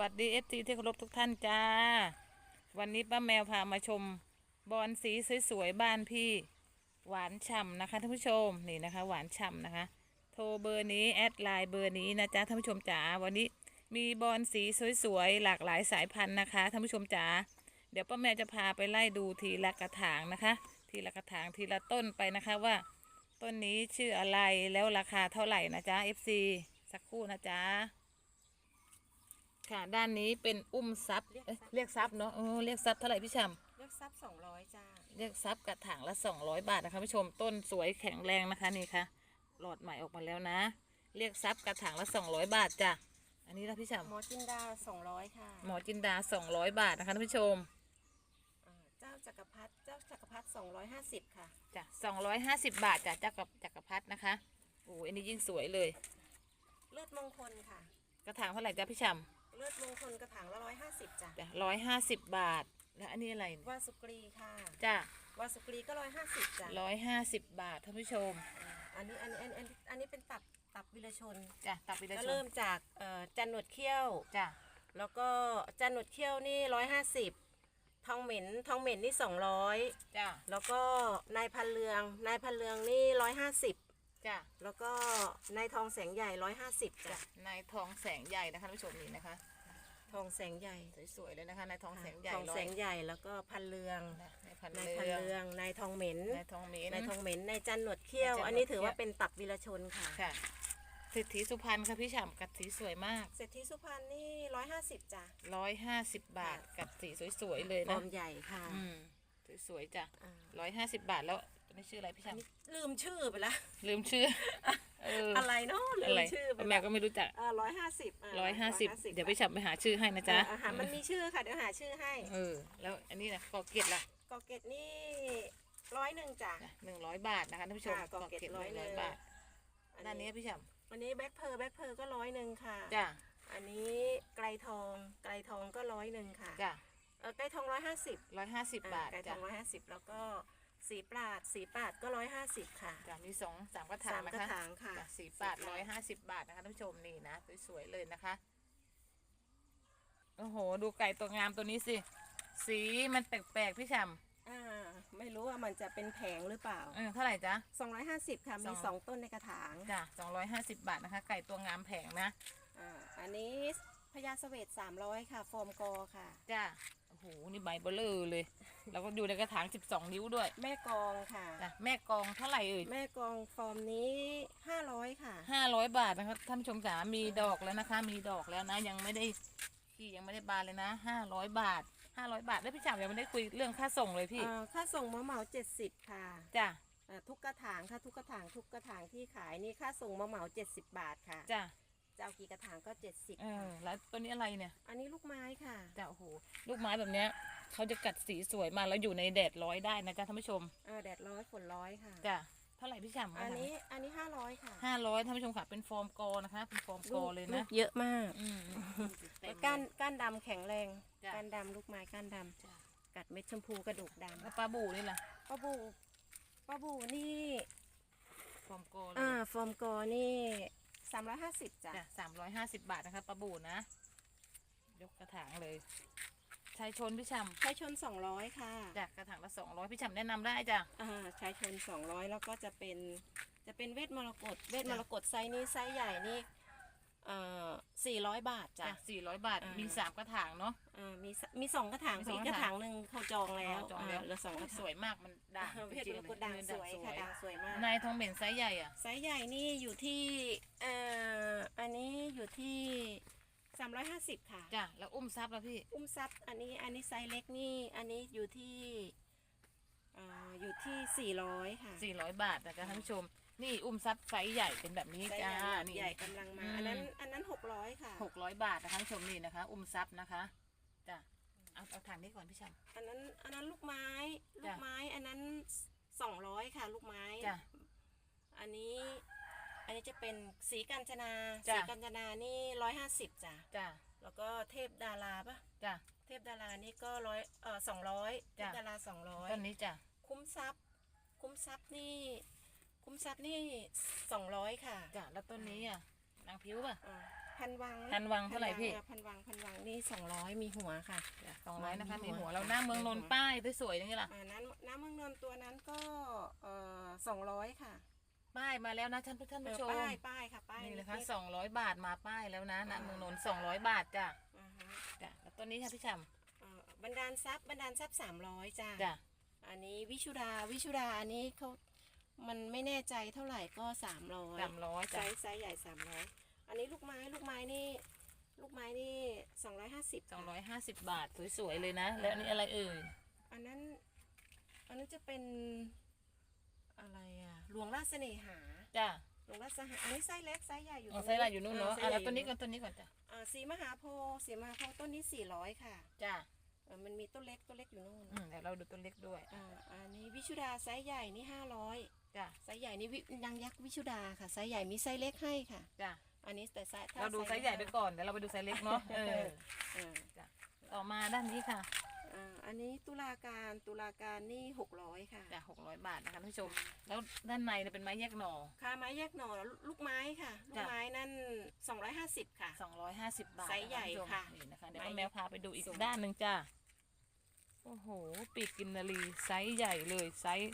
วัสดีเอฟซีที่เคารพทุกท่านจ้า วันนี้ป้าแมวพามาชมบอนสีสวยๆบ้านพี่หวานฉ่ำนะคะท่านผู้ชมนี่นะคะ หวานฉ่ำนะคะ โทรเบอร์นี้แอดไลน์เบอร์นี้นะจ๊ะท่านผู้ชมจ๋าวันนี้มีบอนสีสวยๆหลากหลายสายพันธุ์นะคะท่านผู้ชมจ๋าเดี๋ยวป้าแมวจะพาไปไล่ดูทีละกระถางนะคะ ทีละกระถางทีละต้นไปนะคะว่า ต้นนี้ชื่ออะไรแล้วราคาเท่าไหร่นะจ๊ะ FC สักครู่นะจ๊ะ ค่ะ ด้านนี้เป็นอุ้มซับเรียกเอ้ยทรัพย์เรียกซับเนาะเออเรียกซับเท่าไหร่พี่ชำ เลือกซับสองร้อยจ้า เรียกซับกระถางละ 200 บาทนะคะผู้ชมต้นสวยแข็งแรงนะคะนี่ค่ะ หลอดใหม่ออกมาแล้วนะ เรียกซับกระถางละ 200 บาทจ้ะอันนี้ละพี่ชำหมอจินดาสองร้อยค่ะหมอจินดา 200 บาทนะคะท่านผู้ชมอ่าเจ้าจักรพรรดิเจ้าจักรพรรดิสองร้อยห้าสิบค่ะ จ้ะ250 บาทจ้ะจักรจักรพัดนะคะโอ้ยอันนี้ยิ่งสวยเลย เลือดมงคลค่ะ กระถางเท่าไหร่จ้ะพี่ช เลือดมงคลกระถางละร้อยห้าสิบจ้ะำจ้ะ150บาท แล้วอันนี้อะไรเนี่ยวาสุกรีค่ะ จ้ะวาสุกรีก็ร้อยห้าสิบจ้ะ150บาทท่านผู้ชมอ่าอันนี้อันนี้อันนี้อันนี้อันนี้เป็นตับตับวิรชน จ้ะตัดไปเลยก็ชเริ่มมจากเอ่อจันหนวดเขี้ยว จ้ะแล้วก็จันหนวดเขี้ยวนี่ร้อยห้าสิบทองเหม็นทองเหม็นนี่สองร้อยจ้ะแล้วก็นายพันเรืองนายพันเรืองนี่ร้อยห้าสิบ จ้ะแล้วก็นายทองแสงใหญ่ร้อยห้าสิบจ้ะจ้ะนายทองแสงใหญ่นะคะท่านผู้ชมนี่นะคะ ทองแสงใหญ่สวยๆเลยนะคะนายทองแสงใหญ่ทองร้อแสยงใหญ่แล้วก็พันเรืองนะนายพันนายเรืพันองเรืองนายทองเหม็นนายทองเหม็นนายทองเหม็นนายจันหนวดเขี้ยว นายจันหนวดอันนี้ถือว่าเขี้ยว เป็นตับวิรชนค่ะค่ะสิทธิสุพรรณค่ะพี่ฉ่ำกัดสีสวยมากเศรษฐีสุพรรณนี่ร้อยห้าสิบจ้ะร้อยห้าสิบบาทกัดสีสวยๆเลยฟอนะร์มใหญ่ค่ะอืมสวยๆจ้ะอ่าร้อยห้าสิบบาทแล้ว ตัวนี้ชื่ออะไรพี่อันนี้ฉ่ำลืมชื่อไปละลืมชื่อ เออออะไรเนาะลือะมไรชื่อไปแม่ก็ไม่รู้จักร้อยห้าสิบร้อยห้าสิบเดี๋ยวพี่ฉ่ำไปหาชื่อให้นะจ๊ะจ๊ะอาหารมันมีชื่อค่ะเดี๋ยวหาชื่อให้เออ แล้วอันนี้นะกอเกตล่ะกอเกตนี่ร้อยหนึ่งจ้ะ หนึ่งร้อยบาทนะคะท่านผู้ชมค่ะกอเกตร้อยหนึ่งบาทด้านนี้พี่ฉ่อันนี้แบ็คเพอร์แบ็คเพอร์ก็ร้อยหนึ่งค่ะำจ้ะอันนี้ไกลทองไกลทองก็ร้อยหนึ่งค่ะจ้ะเออไกลทองร้อยห้าสิบร้อยห้าสิบบาทไกลทจ้ะองร้อยห้าสิบแล้วก็ สีปราดสีปราดก็ร้อยห้าสิบค่ะ จ้ะมีสองสามกระถาสางมนะกระคะถางค่ะจ้ะสีบาทร้อยห้าสิบบาทนะคะท่านผู้ชมนี่นะสวยๆเลยนะคะ โอ้โห ดูไก่ตัวงามตัวนี้สิ สีมันแปลกๆพี่ฉ่อ่าไม่รู้ว่ามันจะเป็นแผงหรือเปล่าำเออเท่าไหร่จ๊ะ 250 ค่ะ มี สอง 2 ต้นในกระถางจ้ะสองร้อยห้าสิบบาทนะคะ ไก่ตัวงามแผงนะ อ่าอันนี้พญาเสวต300 ค่ะ ฟอร์มกอค่ะ จ้ะ โอ้โห นี่ใบเบลเลอร์เลย แล้วก็อยู่ในกระถางสิบสองนิ้วด้วยแม่กองค่ะ จ้ะแม่กองเท่าไหร่เอ่ยแม่กองฟอร์มนี้ 500 ค่ะห้าร้อยบาทนะคะท่านผู้ชมจ๋ามีดอกแล้วนะคะ มีดอกแล้วนะ ยังไม่ได้ขี้ยังไม่ได้บานเลยนะห้าร้อยบาทห้าร้อยบาทแล้วพี่ฉ่ำยังไม่ได้คุยเรื่องค่าส่งเลยพี่อ่าค่าส่งมาเหมา70ค่ะจ้ะอ่าทุกกระถางค่ะทุกกระถางทุกกระถางที่ขายนี่ค่าส่งมาเหมา70บาทค่ะจ้ะจะเอากี่กระถางก็70เอค่ะอแล้วตัวนี้อะไรเนี่ย อันนี้ลูกไม้ค่ะจ้ะโอ้โหลูกไม้แบบเนี้ย เขาจะกัดสีสวยมากแล้วอยู่ในแดดร้อยได้นะจ๊ะท่านผู้ชมเออแดดร้อยฝนร้อยค่ะจ้ะเท่าไหร่พี่ฉ่ำอันนี้อันนี้500ค่ะห้าร้อยท่านผู้ชมค่ะเป็นฟอร์มกอนะคะ เป็นฟอร์มกอเลยลูนะกเยอะมากอืมเต็แล้วมก้านเลยก้านดำแข็งแรงจ้ะก้านดำลูกไม้ก้านดจ้ะำกัดเม็ดชมพูกระดูกดแล้วปลาบูนี่ล่ะำป้าบูป้าบูนี่ฟอร์มกอเลยอ่าฟอร์มกอนี่สามร้อยห้าสิบจ้ะจ้ะสามร้อยห้าสิบบาทนะคะปลาบูนะ ยกกระถางเลย ชายชนพี่ฉ่ใช้ชนสองร้อยค่ะำจากกระถางละสองร้อยพี่ฉ่ำแนะนำได้จ้ะ อ่าใช้ชนสองร้อยแล้วก็จะเป็นจะเป็นเวทมรกตเวทมรกตไซส์นี้ไซส์ใหญ่นี่เอ่อสี่ร้อยบาทจ้ะ จ้ะสี่ร้อยบาทอ่ามี มีสามกระถางเนาะ อ่ามีสมีสองกระถางมีสองอีกกกระระถาถางงหนึ่งเขาจองแล้วจองแล้วาเหลือสองกระถางสวยมากมันด่างอ่าเวทจริมงรๆกตด่างเออสวยค่ะด่างสวยมาก นายทองเหม็นไซส์ใหญ่อะไซส์ใหญ่นี่อยู่ที่เอ่ออันนี้อยู่ที่ สามร้อยห้าสิบค่ะ จ้ะแล้วอุ้มซับแล้วพี่ อุ้มซับอันนี้อันนี้ไซส์เล็กนี่ อันนี้อยู่ที่เอ่ออยู่ที่สี่ร้อยค่ะสี่ร้อยบาทนะจ๊ะท่านผู้ชม นี่อุ้มซับไซส์ใหญ่เป็นแบบนี้ไซส์จ้า ใหญ่นี่ ใหญ่กำลังมา อืม อันนั้นอันนั้นหกร้อยค่ะ หกร้อยบาทนะคะท่านผู้ชมนี่นะคะ อุ้มซับนะคะ จ้ะ เอาเอาถังนี้ก่อนพี่ชมอันนั้นอันนั้นลูกไม้ลูจ้ะกไม้อันนั้นสองร้อยค่ะ ลูกไม้ จ้ะ อันนี้อั นนี้จะเป็นสีกัญจนา จ้ะ สีกัญจนานี่ร้อยห้าสิบจ้ะ จ้ะแล้วก็เทพดาราปะจ้ะ เทพดารานี่ก็ร้อยเออสองร้อยเทจ้ะ พดาราสองร้อยต้นนี้จ้ะคุ้มทรัพย์ คุ้มทรัพย์นี่ คุ้มทรัพย์นี่สองร้อยค่ะจ้ะแล้วต้นนี้อะนางผิวป่ะ อ่าแพพันวังพันวังเท่าไหร่พี่อะพันวังพันวังนี่สองร้อยมีหัวค่ะ สองร้อยนะคะมีมีหัหัววเราหน้าเมืองนนท์ป้ายสวยๆอย่างนี้ล่ะ อ่านั้นน้ำเมืองนนท์ตัวนั้นก็เอ่อสองร้อยค่ะ ป้ายมาแล้วนะท่านผู้ท่านเอผู้อชมป้ายป้ายค่ะป้ายนี่เลยค่ะนิดสองร้อยบาทมาป้ายแล้วนะณอ่าเมืองนนท์สองร้อยบาทจ้ะๆอ่าฮะจ้ะแล้วต้นนี้ค่ะพี่ชเอ่อบันดาลทรัพย์บันดาลทรัพย์สามร้อยจ้าำจ้ะอันนี้วิชุดาวิชุดาอันนี้เขามันไม่แน่ใจเท่าไหร่ก็สามร้อยสามร้อยไซจ้ะส์ไซส์ใหญ่สามร้อยอันนี้ลูกไม้ลูกไม้นี่ลูกไม้นี่สองร้อยห้าสิบสองร้อยห้าสิบบาทสวยๆเลยนะ แล้วอันนี้อะไรเอ่ยอันนั้นอันนั้นจะเป็น อะไรอะหลวงราชเสน่หาจ้ะหลวงราชเสน่หาอันนี้ไซส์เล็กไซส์ใหญ่อยู่เอาตรงไซส์อะไรอยู่นู่นเนาะไซอะส์ใหแล้ญ่วต้นนี้ยู่ก่อนต้นนี้ก่อนจ้ะอ่าสีมหาโพธิ์สีมหาโพธิ์ต้นนี้สี่ร้อยค่ะจ้ะเออมันมีต้นเล็กต้นเล็กอยู่นู่นอืมเดี๋ยวเราดูต้นเล็กด้วยอ่าอันนี้วิชุดาไซส์ใหญ่นี่ห้าร้อยจ้ะไซส์ใหญ่นี่วินางยักษ์วิชุดาค่ะไซส์ใหญ่มีไซส์เล็กให้ค่ะ จ้ะอันนี้แต่ไซส์ถ้เราดูไซส์ใหญ่ไปก่อนเดี๋ยวเราไปดูไซส์เล็กเนาะเออเออ จ้ะต่อมาด้านนี้ค่ะ อ่าอันนี้ตุลาการตุลาการนี่หกร้อยค่ะจ้ะหกร้อยบาทนะคะท่านผู้ชม แล้วด้านในเนี่ยเป็นไม้แยกหน่อ ค่าไม้แยกหน่อลูกไม้ค่ะ ลูกจ้ะ ไม้นั่น250ค่ะ สองร้อยห้าสิบบาทไซส์ใหญ่นท่านผู้ชมค่ะนี่นะคะ เดี๋ยวไม้ป้าแมวพาไปดูอีกสูง ด้านหนึ่งจ้าโอ้โห ปีกกินนารีไซส์ใหญ่เลย ไซส์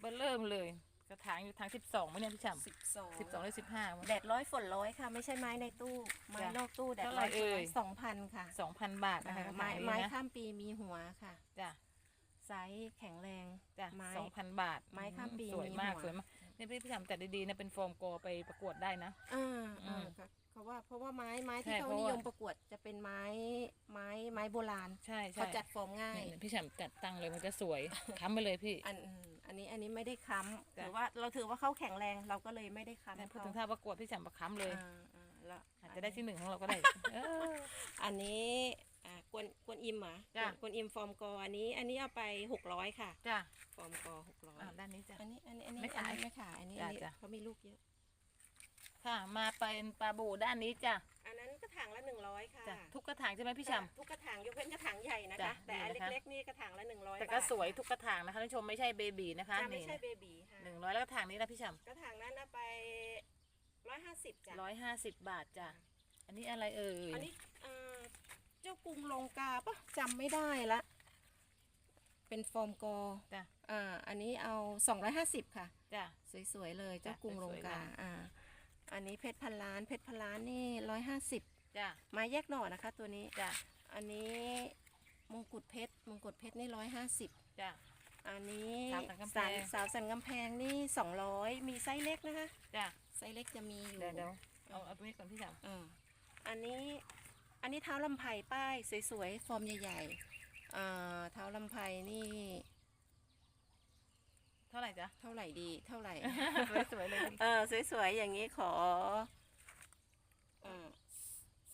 เบอร์เริ่มเลย กระถางอยู่ทางสิบสองไหมเนี่ยพี่ฉ่ำสิบสองสิบสองหรือสิบห้า แดดร้อยฝนร้อยค่ะ ไม่ใช่ไม้ในตู้ไม้จ้ะนอกตู้แดดเท่าไหร่ร้อยฝนร้อยเอ่ย สองพันค่ะสองพันบาทนะคะกระไม้ถางนี้ไม้นะข้ามปีมีหัวค่ะ จ้ะไซส์แข็งแรง จ้ะไม้สองพันบาทไม้ข้ามปีสวยมากมีหัว สวยมากเนี่ยพี่พี่ฉ่ำจัดดีๆนะเป็นโฟมโกไปประกวดได้นะ อ่าอือ่ามค่ะเพราะว่าเพราะว่าไม้ไม้ที่ใช่เขาเพราะนิว่ายมประกวดจะเป็นไม้ไม้ไม้โบราณใช่ใช่เขาจัดฟอร์มง่ายนี่พี่ฉ่ำจัดตั้งเลยมันจะสวยค้ำไปเลยพี่ อันอืม อันนี้อันนี้ไม่ได้ค้ำจ้ะถือว่าเราถือว่าเขาแข็งแรงเราก็เลยไม่ได้ค้ำแต่พูดเขาถึงท่าประกวดพี่ฉ่ำประค้ำเลยอ่าอ่าแล้วอาจจะได้ที่หนึ่งของเราก็ได้เอออันนี้อ่ากวนกวนอิมเหรอจ้ะกวนอิมฟอร์มกออันนี้ อันนี้เอาไปหกร้อยค่ะจ้ะฟอร์มกอหกร้อยอ่าด้านนี้จ้ะอันนี้อันนี้อันนี้ไม่ขายอันนี้ไม่ขายอันนี้จ้ะอันนี้จ้ะเขามีลูกเยอะ ค่ะ มาเป็นปลาบูด้านนี้จ้ะอันนั้นกระถางละหนึ่งร้อยค่ะจ้ะทุกกระถางใช่ไหมพี่จ้ะฉ่ำทุกกระถางยกเว้นกระถางใหญ่นะจ้ะคะ แต่อันนี่นะคะ เล็กๆนี่กระถางละหนึ่งร้อยแต่ก็สวยทุกกระถางนะคะท่านผู้ชมไม่ใช่เบบีนะคะจะไม่นี่ใช่เบบีค่ะหนึ่งร้อยแล้วกระถางนี้นะพี่ฉ่กระถางนั้นเอาไปร้อยห้าสิบจ้ะำร้อยห้าสิบบาทจ้ะอันนี้อะไรเอ่ยอันนี้เอ่อเจ้ากรุงลงกาปะจำไม่ได้ละ เป็นฟอร์มกอจ้ะอ่าอันนี้เอาสองร้อยห้าสิบค่ะ จ้ะ สวยๆเลยเจ้ากรุงลงสวยๆกาเลยอ่า อันนี้เพชรพันล้าน เพชรพันล้านนี่ร้อยห้าสิบจ้ะไม้แยกหน่อนะคะ ตัวนี้ จ้ะอันนี้มงกุฎเพชร มงกุฎเพชรนี่ร้อยห้าสิบ จ้ะ อันนี้สาวสันกำแพง สาวสาวสันกำแพงนี่สองร้อยมีไซส์เล็กนะคะ จ้ะไซส์เล็กจะมีอยู่ เดี๋ยวเดี๋ยวเอาเอาตรงนี้ก่อนพี่ฉ่อ่าอันนี้อันนี้เท้าลำไผ่ป้ายสวยๆ ฟอร์มใหญ่ๆอ่าเท้าลำไผ่นี่ำเท่าไหร่จ๊ะ เท่าไหร่ดีเท่าไหร่ สวยๆเลยเออสวยๆอย่างนี้ขอ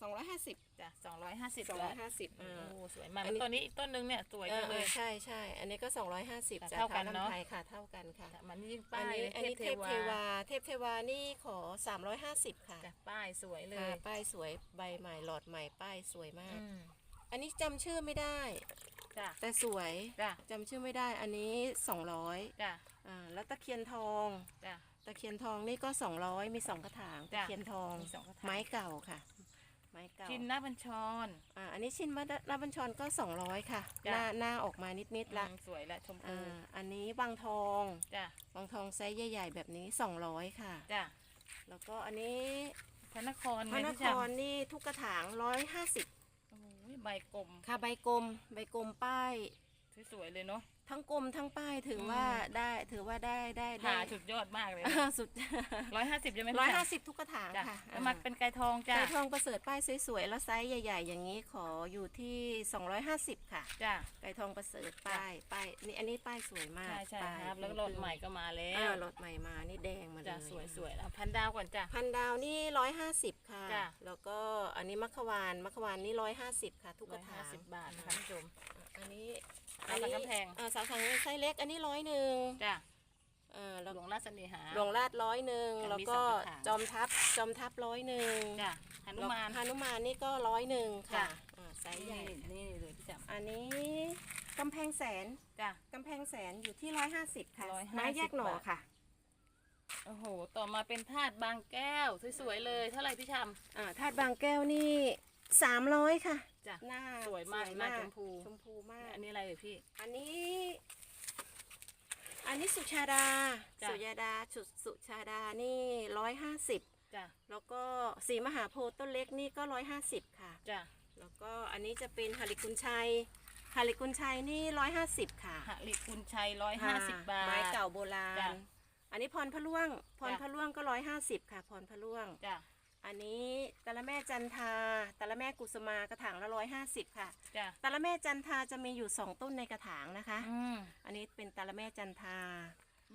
สองร้อยห้าสิบจ้ะสองร้อยห้าสิบสองร้อยห้าสิบโอ้อ่าสวยมากอันนี้แล้วต้นนี้อีกต้นนึงเนี่ยสวยจังเลยใช่ใช่อันนี้ก็สองร้อยห้าสิบแต่จากเท่ากันท้เนอะลำไผ่ค่ะ เท่ากันค่ะจ้ะมันยิ่งอัป้านยนี้อันนี้เทเทพพเทเทวาวา เทพเทวานี่ขอสามร้อยห้าสิบค่ะจ้ะป้ายสวยเลค่ะยป้ายสวยใบใหม่หลอดใหม่ป้ายสวยมากอืมอันนี้จำชื่อไม่ได้จ้ะแต่สวยจ้ะจำชื่อไม่ได้อันนี้สองร้อยจ้ะ อ่าแล้วตะเคียนทอง จ้ะ ตะเคียนทองนี่ก็สองร้อยมีสองกระถางจ้ะตะเคียนทอง มีสองกระถาง ไม้เก่าค่ะ ไม้เก่าชินหน้าบัญชร อ่าอันนี้ชินวัดรับบัญชรก็สองร้อยค่ะ จ้ะ หน้าหน้าออกมานิดๆละอืมสวยและชมพูอ่าอันนี้บางทองจ้ะบางทองไซส์ใหญ่ ๆ แบบนี้สองร้อยค่ะ จ้ะแล้วก็อันนี้พระนครพระนพี่คฉ่ำรนี่ทุกกระถางร้อยห้าสิบโอ้ยใบกลมค่ะใบกลมใบกลมป้าย สวยๆเลยเนาะทั้งกลมทั้งป้ายถืออมว่าได้ ถือว่าได้ได้ได้หาสุดยอดมากเลยอ่าสุดร้อยห้าสิบใช่ไหมร้อยพี่ห้าฉ่ำสิบทุกกระถางจ้ะค่ะแล้วมาเป็นไก่ทองจ้ะไก่ทองประเสริฐป้ายสวยๆแล้วไซส์ใหญ่ ๆ อย่างนี้ขออยู่ที่ 250 ค่ะ จ้ะ ไก่ทองประเสริฐป้ายป้ายนี่อันนี้ป้ายสวยมากใช่ใช่ป้ายครับ แล้วก็รถใหม่ก็มาแล้อ่าวรถใหม่มานี่แดงมาเลยจ้ะสวยๆแล้วพันดาวก่อนจ้ะ พันดาวนี่150ค่ะ จ้ะ แล้วก็อันนี้มัคควานมัคควานนี่150ค่ะ ทุกกร้อระยถาห้างสิบบาทนะคะท่านผู้ชมอันนี้ สาวสันกำแพงอ่าสาวสังไซส์เล็ก อันนี้ร้อยหนึ่งจ้ะเออแล้วหลวงราชเสน่หา หลวงลาดร้อยหนึ่งแต่มีแล้วก็สองกระถางจอมทัพจอมทัพร้อยหนึ่งจ้ะหนุมานฮานุมานนี่ก็ร้อยหนึ่งจ้ะค่ะอ่าไซส์ใหญ่นี่นี่เลยพี่จ๋าอันนี้กำแพงแสนจ้ะกำแพงแสนอยู่ที่ร้อยห้าสิบค่ะ150ไม้แยกหน่อบาทค่ะโอ้โห ต่อมาเป็นธาตุบางแก้ว สวยๆเลย เท่าไหร่พี่ชอ่าธาตุบางแก้วนี่สามร้อยค่ะำ จ้ะหน้าสวยมากหน้าชมพูชมพูมาก อันนี้อะไรเลยพี่ อันนี้ อันนี้สุชาดา จ้ะ สุยาดาสุสุชาดานี่ร้อยห้าสิบจ้ะแล้วก็สีมหาโพธิ์ต้นเล็กนี่ก็ร้อยห้าสิบค่ะ จ้ะแล้วก็อันนี้จะเป็นหาริกุนชัยหาริกุนชัยนี่ร้อยห้าสิบค่ะหลิกุลชัยร้อยห้าสิบบาท ไม้เก่าโบราจ้ะ ณ อันนี้พรพะล่วง พรจ้ะพะล่วงก็ร้อยห้าสิบค่ะ พรพะล่วง จ้ะ อันนี้ตะละแม่จันทาตะละแม่กุสมากระถางละร้อยห้าสิบค่ะจ้ะตะละแม่จันทาจะมีอยู่สองต้นในกระถางนะคะ อืมอันนี้เป็นตะละแม่จันทา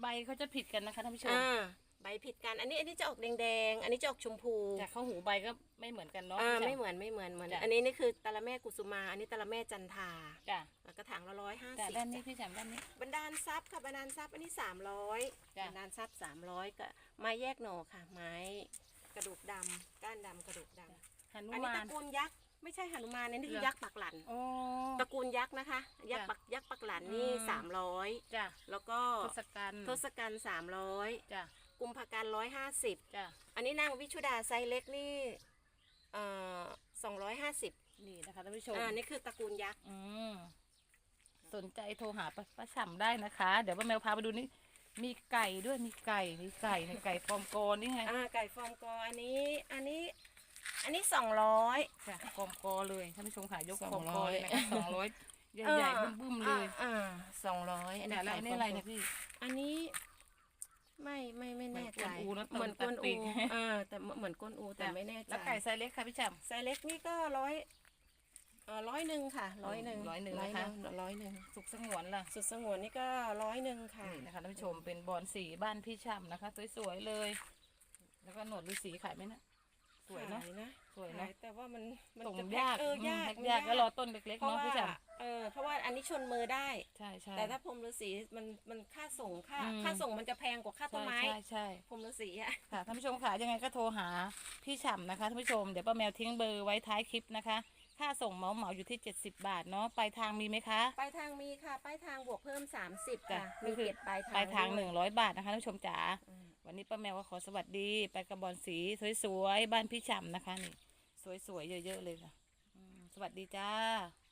ใบเขาจะผิดกันนะคะท่านผู้ชมอ่าใบผิดกัน อันนี้อันนี้จะออกแดงๆ อันนี้จะออกชมพูจากเข้าหูใบก็ไม่เหมือนกันเนาะอ่าพี่ชำไม่เหมือนไม่เหมือนเหมือน จ้ะ อันนี้นี่คือตะละแม่กุสุมา อันนี้ตะละแม่จันทาจ้ะกระถางละร้อยห้าจ้ะสิบด้านนี้พี่ชำด้านนี้บรรดาลทรัพย์ค่ะบรรดาลทรัพย์อันนี้สามร้อยจ้ะบรรดาลทรัพย์สามร้อยก็ไม้แยกหน่อค่ะ ไม้ กระดูกดำก้านดำกระดูกดำหนุอันนี้มาตนระกูลยักษ์ไม่ใช่หนุมานอันนี่คือเหรอยักษ์ปักหลัน โอ้ ตระกูลยักษ์นะคะ ยักษ์จ้ะปักยักษ์ปักหลันนี่อืม สามร้อยจ้ะแล้วก็ทศกัณฐ์ทศกัณฐ์สามร้อยจ้ะกุมภกันร้อยห้าสิบจ้ะอันนี้นางวิชุดาไซส์เล็กนี่เอ่อสองร้อยห้าสิบนี่นะคะท่านผู้ชม อ่านี่คือตระกูลยักษ์ อืมสนใจโทรหาป้าป้าฉ่ำได้นะคะ เดี๋ยวป้าแมวพาไปดูนี่ มีไก่ด้วยมีไก่มีไก่ในไก่ฟอร์มโกนนี่ไงอ่าไก่ฟอร์มกออันนี้อันนี้ อันนี้สองร้อย จ้ะฟอร์มโกเลยท่านผู้ชมค่ะยกสองฟอร์มโกร้อยเลยนะคะสองร้อยใหญ่ๆบึ้มๆเลยอ่าสองร้อยอันแต่นี้อะไรไก่นี่อะไรฟเนี่ยร์มโกพี่ อันนี้ ไม่ไม่ไม่แน่ใจเหมือนกวนอูนะเหมือนกวนตัดปีอูกอ่าแต่เหมือนกวนอูแต่จ้ะไม่แน่ใจแล้วไก่ไซส์เล็กค่ะพี่ฉ่ไซส์เล็กนี่ก็ร้อยเอ่อร้อยหนึ่งค่ะร้อยหนึ่งร้อยหนึ่งร้อยนะคะหนึ่งร้อยหนึ่งำสุกสงวนล่ะสุดสงวนนี่ก็ร้อยหนึ่งค่ะ นี่นะคะท่านผู้ชมเป็นบอลสีบ้านพี่ฉ่ำนะคะ สวยๆเลย แล้วก็หนวดฤาษีขายไหมนะสวยเนาะ ขนะสวยเนาะขายแต่ว่ามันมันส่งจะยากเอออืมยากแพ็คมันยากก็รอต้นเล็กเพๆราะเนาะว่าพี่ฉ่เออเพราะว่าอันนี้ชนมือได้ำใช่ใช่ แต่ถ้าพรมฤาษีมันมันค่าส่งค่าอืม ค่าส่งมันจะแพงกว่าค่าต้นไม้ใช่ใช่พรมฤาษีอะ ค่ะท่านผู้ชมค่ะยังไงก็โทรหาพี่ฉ่ำนะคะท่านผู้ชมเดี๋ยวป้าแมวทิ้งเบอร์ไว้ท้ายคลิปนะคะ ค่าส่งเหมาเหมาอยู่ที่ 70 บาทเนาะปลายทางมีไหมคะ ปลายทางมีค่ะปลายทางบวกเพิ่ม 30จ้ะค่ะก็มีคือเก็บปลายทางปลายทาง ด้วย 100 บาทนะคะท่านผู้ชมจ๋าอืม วันนี้ป้าแมวก็ขอสวัสดี ไปกระบอนสีสวยๆบ้านพี่ฉ่ำนะคะนี่ สวยๆเยอะๆเลยค่ะอืมสวัสดีจ้า